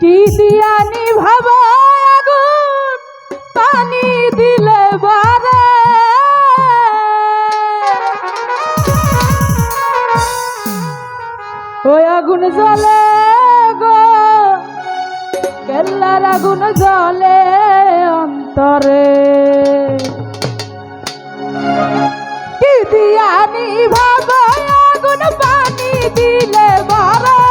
কি দিয়ানি ভাব আগুন, পানি দিলে বারে। ওই আগুন জলে গো, কেল্লার আগুন জলে অন্তরে। কি দিয়ানি আগুন, পানি দিলে বারে।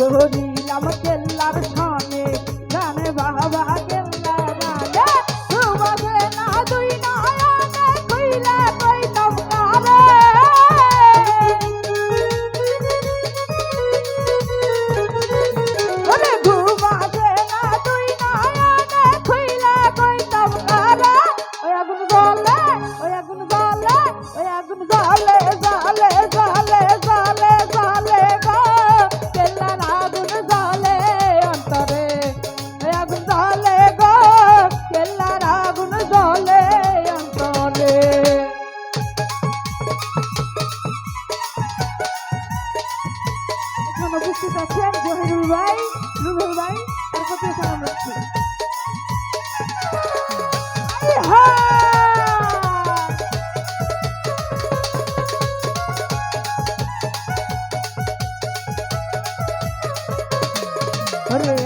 তোর দিলাম উপস্থিত আছেন জহিরুল ভাই রুবেল ভাই তার কথা সালাম রাখছি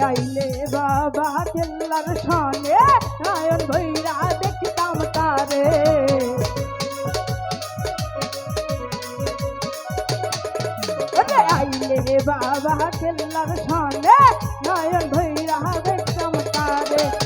আইলে বাবা কেল্লার সা আইলে বাবা খেললাম সনে নয়ন ভৈরা চমকারে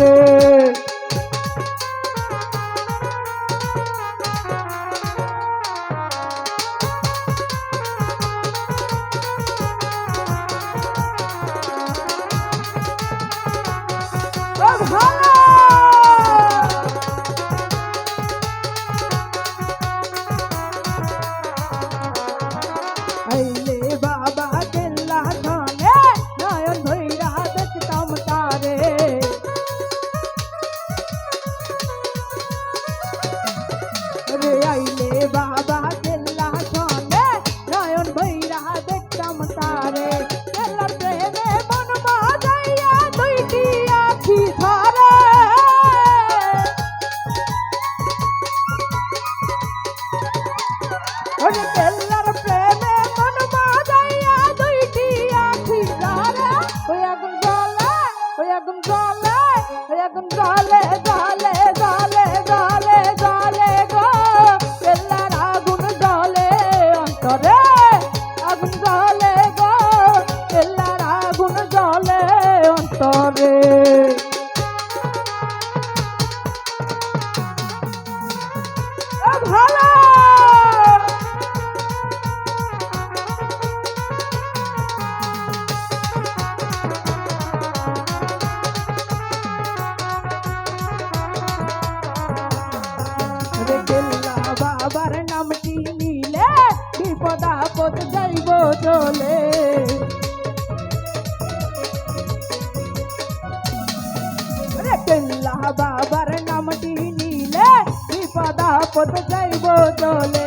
রে ಕಾಲೇ चले अरे किल्ला बाबर नामटी नीले विपदा पद जाइबो चले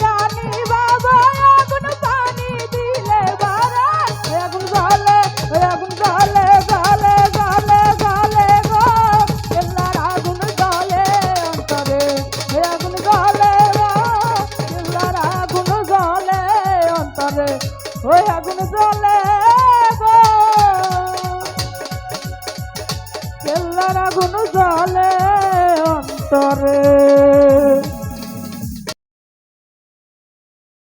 ঘরে ওই আগুন জ্বলে কেল্লার আগুন জ্বলে অন্তরে।